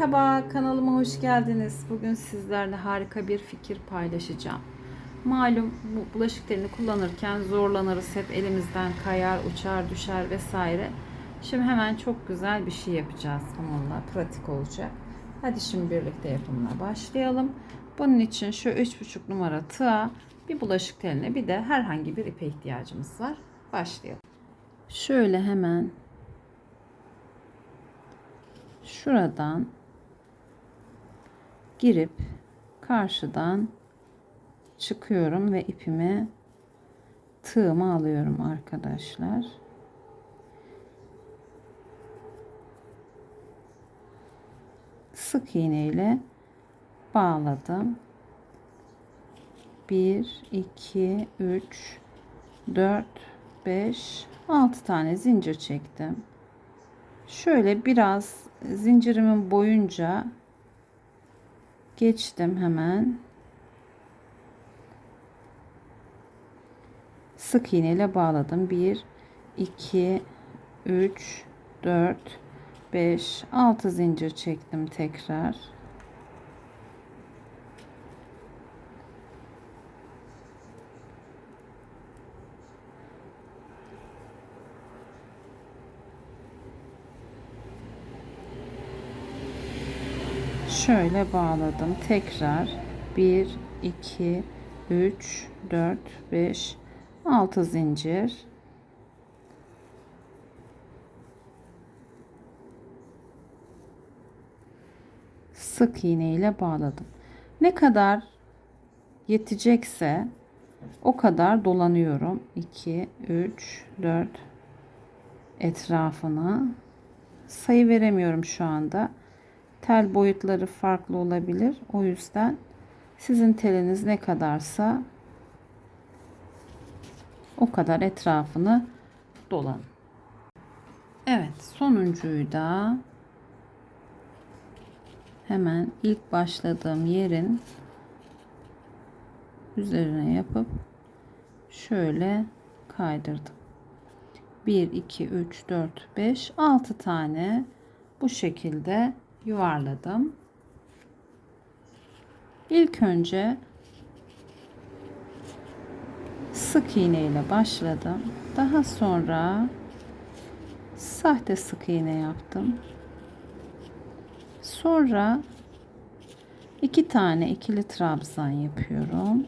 Merhaba kanalıma hoş geldiniz. Bugün sizlerle harika bir fikir paylaşacağım. Malum bu bulaşık telini kullanırken zorlanırız. Hep elimizden kayar, uçar, düşer vesaire. Şimdi hemen çok güzel bir şey yapacağız onunla. Pratik olacak. Hadi şimdi birlikte yapımına başlayalım. Bunun için şu 3,5 numara tığa, bir bulaşık teline bir de herhangi bir ipe ihtiyacımız var. Başlayalım. Şöyle hemen şuradan girip karşıdan çıkıyorum ve ipimi tığımı alıyorum arkadaşlar. Sık iğne ile bağladım. 1 2 3 4 5 6 tane zincir çektim. Şöyle biraz zincirimin boyunca geçtim hemen. Sık iğne ile bağladım. 1 2 3 4 5 6 zincir çektim tekrar. Şöyle bağladım. Tekrar 1 2 3 4 5 6 zincir. Sık iğne ile bağladım. Ne kadar yetecekse o kadar dolanıyorum. 2 3 4 etrafına sayı veremiyorum şu anda tel boyutları farklı olabilir. O yüzden sizin teliniz ne kadarsa o kadar etrafını dolan. Evet, sonuncuyu da hemen ilk başladığım yerin üzerine yapıp şöyle kaydırdım. 1 2 3 4 5 6 tane bu şekilde yuvarladım. İlk önce sık iğne ile başladım. Daha sonra sahte sık iğne yaptım. Sonra iki tane ikili trabzan yapıyorum.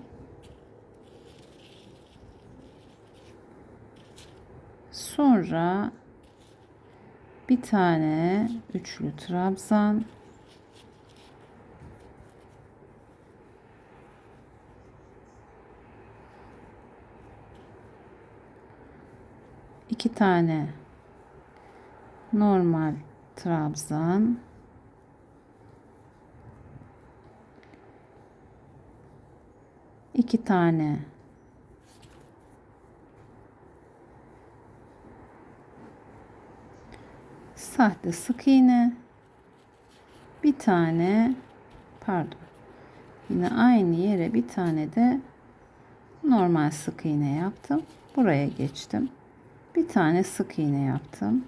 Sonra bir tane üçlü trabzan. İki tane normal trabzan. İki tane sahte sık iğne. Bir tane pardon. Yine aynı yere bir tane de normal sık iğne yaptım. Buraya geçtim. Bir tane sık iğne yaptım.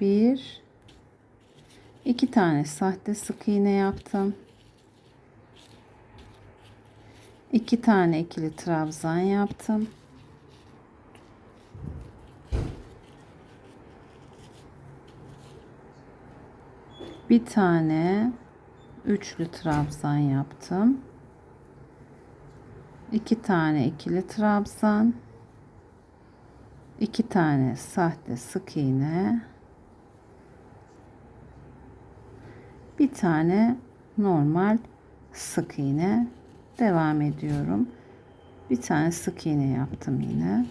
Bir iki tane sahte sık iğne yaptım. İki tane ikili trabzan yaptım bir tane üçlü trabzan yaptım. iki tane ikili trabzan. iki tane sahte sık iğne. Bir tane normal sık iğne. Devam ediyorum. Bir tane sık iğne yaptım yine.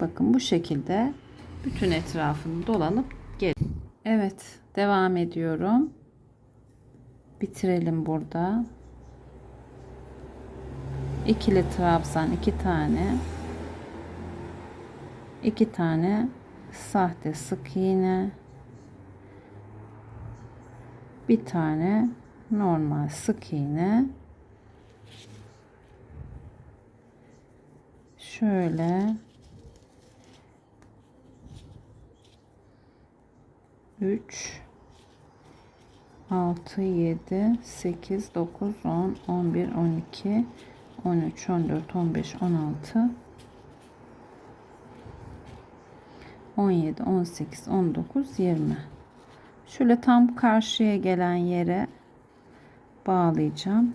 Bakın bu şekilde bütün etrafını dolanıp. Evet, devam ediyorum. Bitirelim burada. İkili trabzan iki tane. iki tane sahte sık iğne. Bir tane normal sık iğne. Şöyle 3 6 7 8 9 10 11 12 13 14 15 16 17 18 19 20 şöyle tam karşıya gelen yere bağlayacağım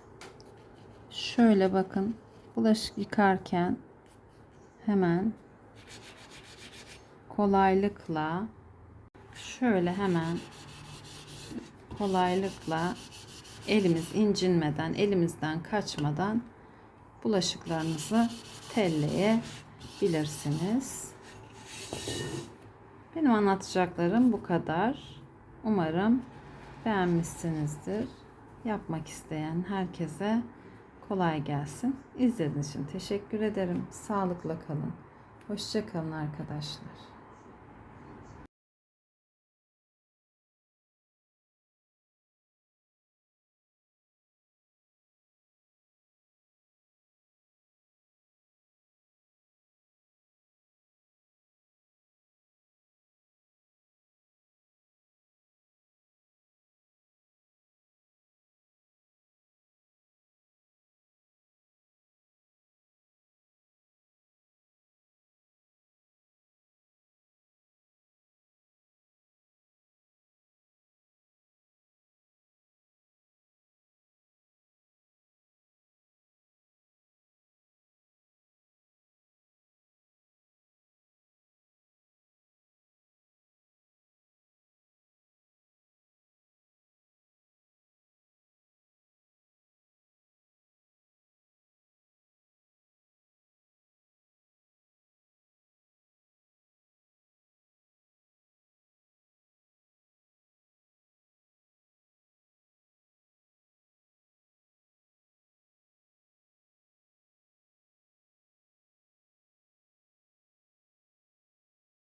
Şöyle bakın. Bulaşık yıkarken hemen kolaylıkla şöyle hemen kolaylıkla elimiz incinmeden, elimizden kaçmadan bulaşıklarınızı telleyebilirsiniz. Benim anlatacaklarım bu kadar. Umarım beğenmişsinizdir. Yapmak isteyen herkese kolay gelsin. İzlediğiniz için teşekkür ederim. Sağlıkla kalın. Hoşça kalın arkadaşlar.